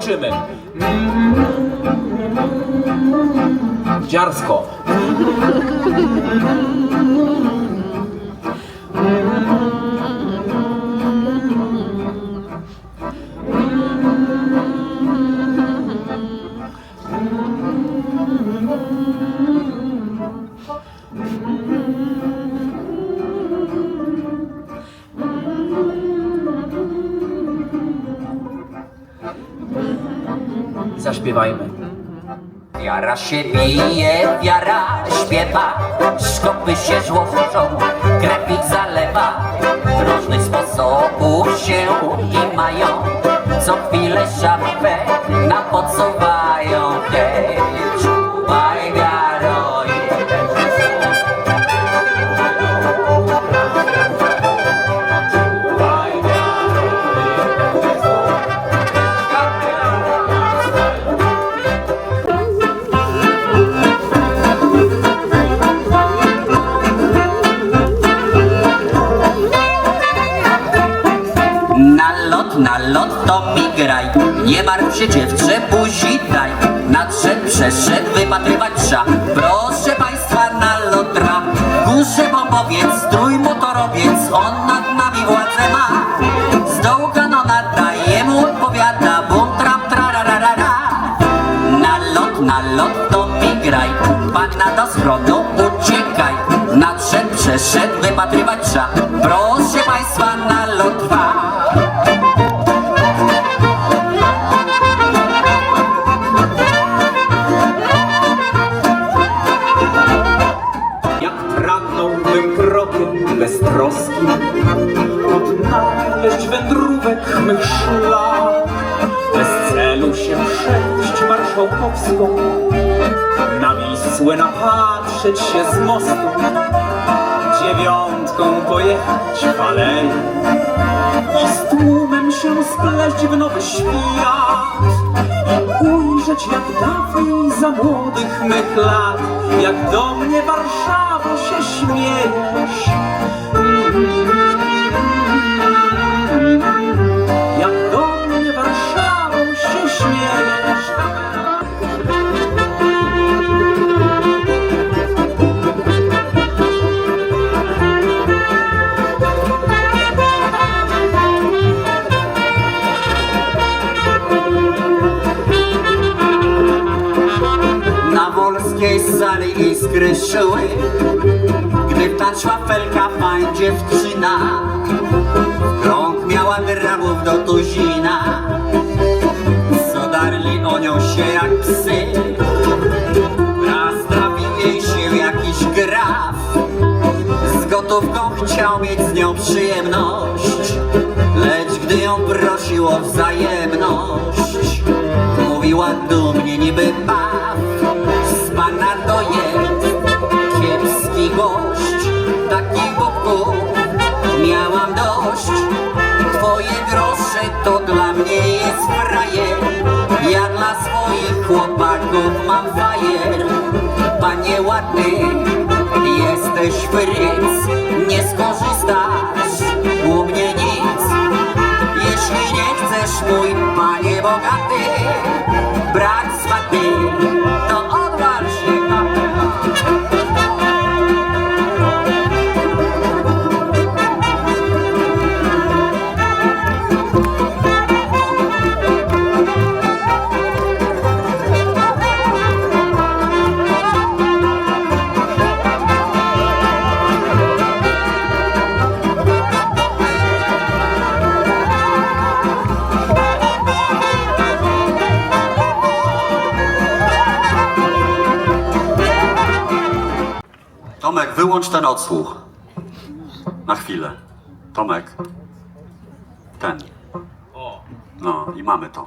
mruczymy. Dziarsko. Zaśpiewajmy. Wiara się bije, wiara śpiewa, szkopy się złożą, krew ich zalewa. Różnych sposobów się i mają, co chwilę szafę nam Nie martw się dziewczę, buzi daj. Nadszedł, przeszedł, wypatrywać trzeba Proszę państwa na lotra. Górze bombowiec, strój motorowiec On nad nami władzę ma. Z dołu kanona daje mu odpowiada Bum, tram, trararara Na lot, na lot to mi graj. Panna do schronu, uciekaj. Nadszedł, przeszedł, wypatrywać beztroskim Odnaleźć wędrówek mych szlak Bez celu się przejść marszałkowską. Na Wisłę napatrzeć się z mostu Dziewiątką pojechać w aleję I z tłumem się spleść w nowy świat. I ujrzeć jak dawniej za młodych mych lat Jak do mnie Warszawo się śmiejesz się jak psy. Jej się jakiś graf. Z gotówką chciał mieć z nią przyjemność Lecz gdy ją prosił o wzajemność Mówiła dumnie niby baw. Z pana to jest kiepski gość Takich bobków miałam dość. Twoje grosze to dla mnie jest frajer Ja dla swoich chłopaków mam fajer Panie ładny, jesteś fryc Nie skorzystasz u mnie nic. Jeśli nie chcesz, mój panie bogaty, brać swaty, wyłącz ten odsłuch. Na chwilę. Tomek. Ten. No i mamy to.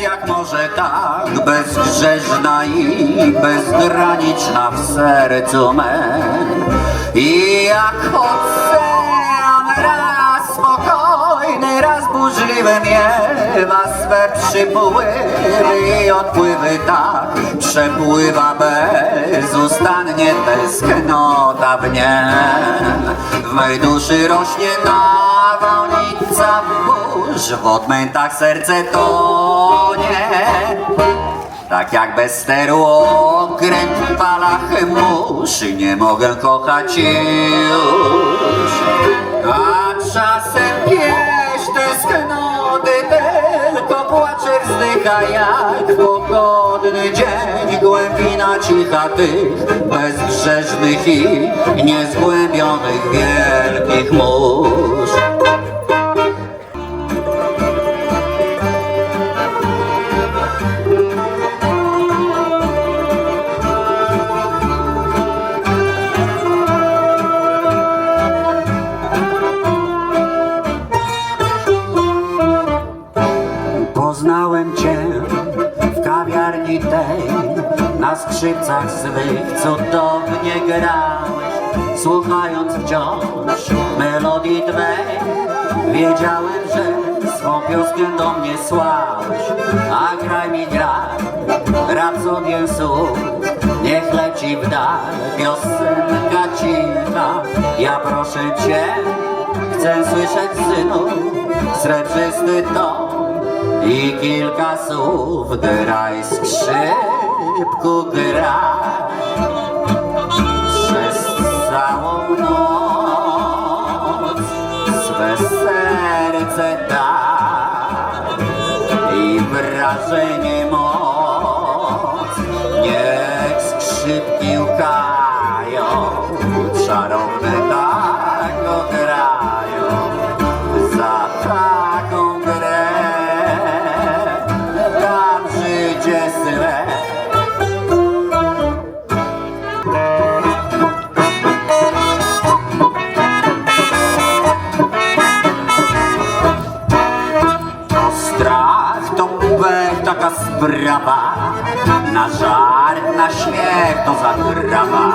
Jak może tak bezgrzeżna i bezgraniczna w sercu mym. I jak ocean raz spokojny, raz burzliwy miewa swe przypływy i odpływy tak przepływa bezustannie tęsknota w niem. W mej duszy rośnie nawałnica burz, w odmętach serce tonie. Tak jak bez steru okręt w falach mórz Nie mogę kochać już. A czasem pieśń tęsknoty Tylko płacze wzdycha jak pogodny dzień. Głębina cicha tych bezbrzeżnych i niezgłębionych wielkich mórz skrzypcach swych cudownie grałeś Słuchając wciąż melodii Twej. Wiedziałem, że swą pioskę do mnie słałeś A graj mi graj, rapsodię słów Niech leci w dal. Piosenka cicha Ja proszę Cię, chcę słyszeć synu Srebrzysty ton i kilka słów. Graj skrzypku graj przez taka sprawa Na żart, na śmiech to zagrawa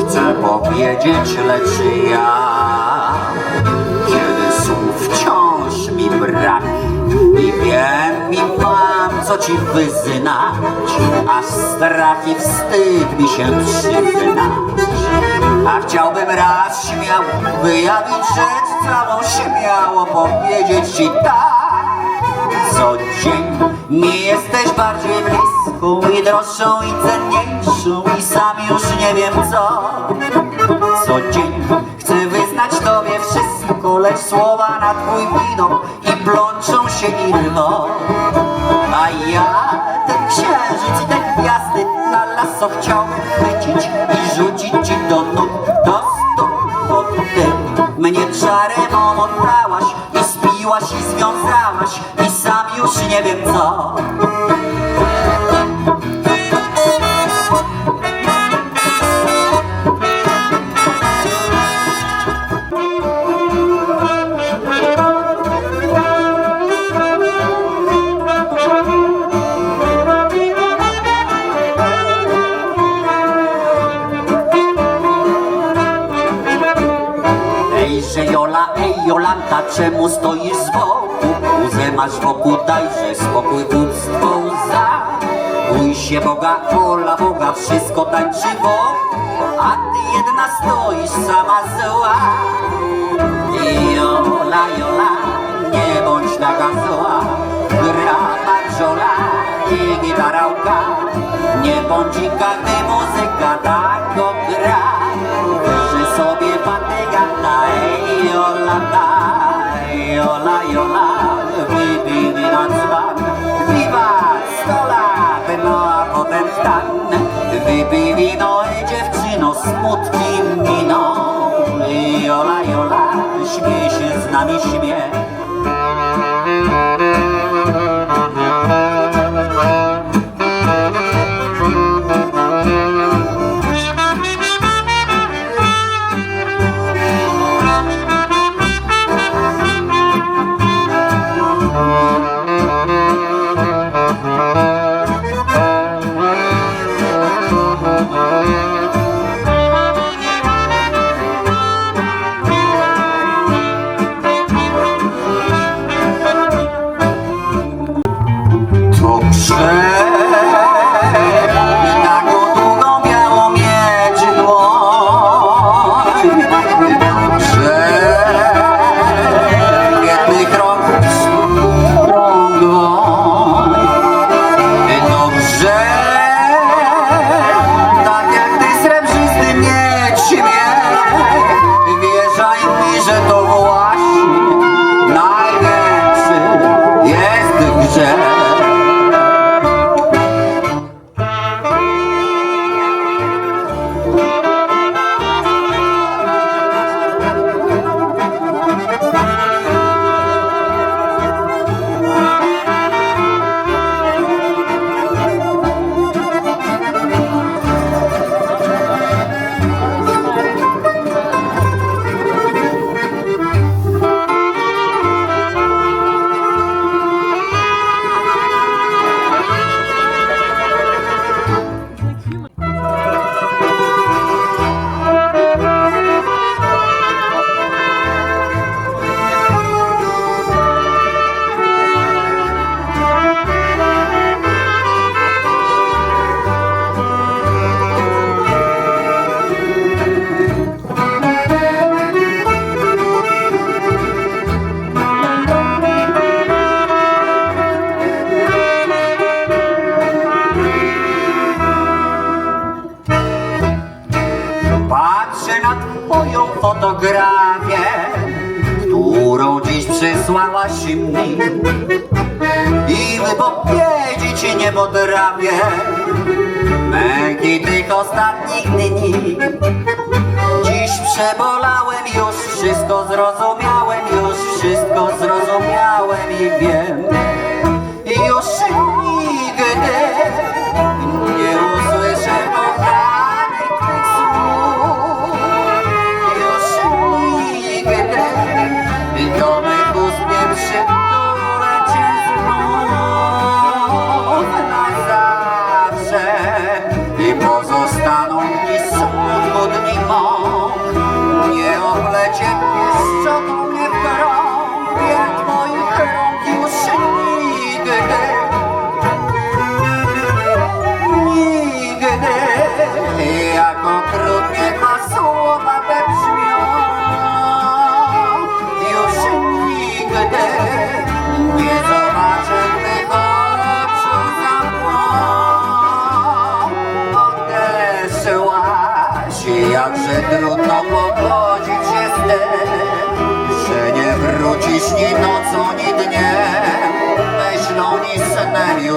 Chcę powiedzieć, lecz ja Kiedy słów wciąż mi brak I wiem, i mam co ci wyznać Aż strach i wstyd mi się przyznać. A chciałbym raz śmiało wyjawić rzecz całą śmiało powiedzieć ci tak Co dzień mi jesteś bardziej bliską i droższą i cenniejszą i sam już nie wiem co. Co dzień chcę wyznać tobie wszystko, lecz słowa na twój widok i plączą się i rwą a ja ten księżyc i te gwiazdy na laso chciałbym chwycić i rzucić ci do nóg, do stóp, bo ty mnie czarem omotałaś i spiłaś i związałaś i sam już nie wiem co. Ejże Jola, ej Jolanta, czemu stoisz z boku? Łzę masz wokół, dajże spokój, głupstwo łza. Bój się Boga, wola Boga, wszystko tańczy wokół, a ty jedna stoisz sama zła. Jola, Jola, nie bądź taka zła, gra banjola i gitarałka, nie bądź gdy muzyka tak gra, że sobie ta, ej, Jola, Jola, wypij na dzban, wiwat, sto lat, no a potem stan, wypij wino i dziewczyno, smutki miną, Jola, Jola, śmiej się z nami, śmiej. Mi i wypowiedzieć nie potrafię męki tych ostatnich dni. Dziś przebolałem, już wszystko zrozumiałem, już wszystko zrozumiałem i wiem.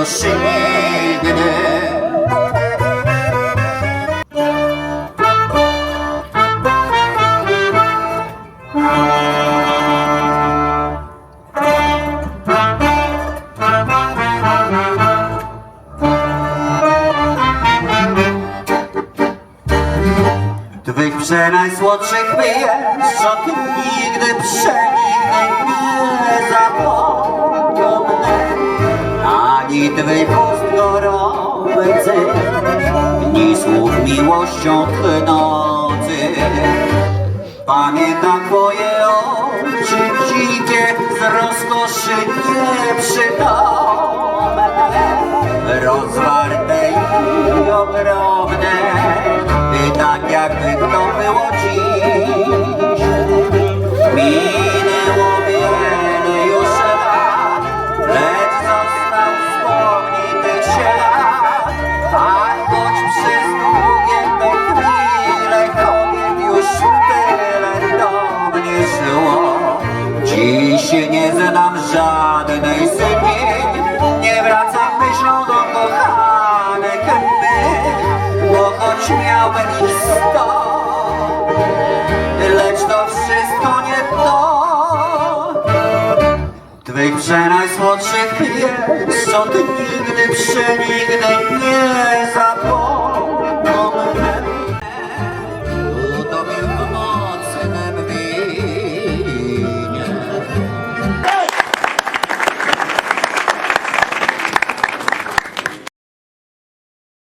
Snem już nigdy. Twych przenajsłodszych wyjeżdżot nigdy przenigdy miłością tchnących Pamiętam twoje oczy dzikie z rozkoszy nieprzytomne Rozwarte i ogromne I tak jakby to było dziś. Co ty nigdy, nie zapomnisz.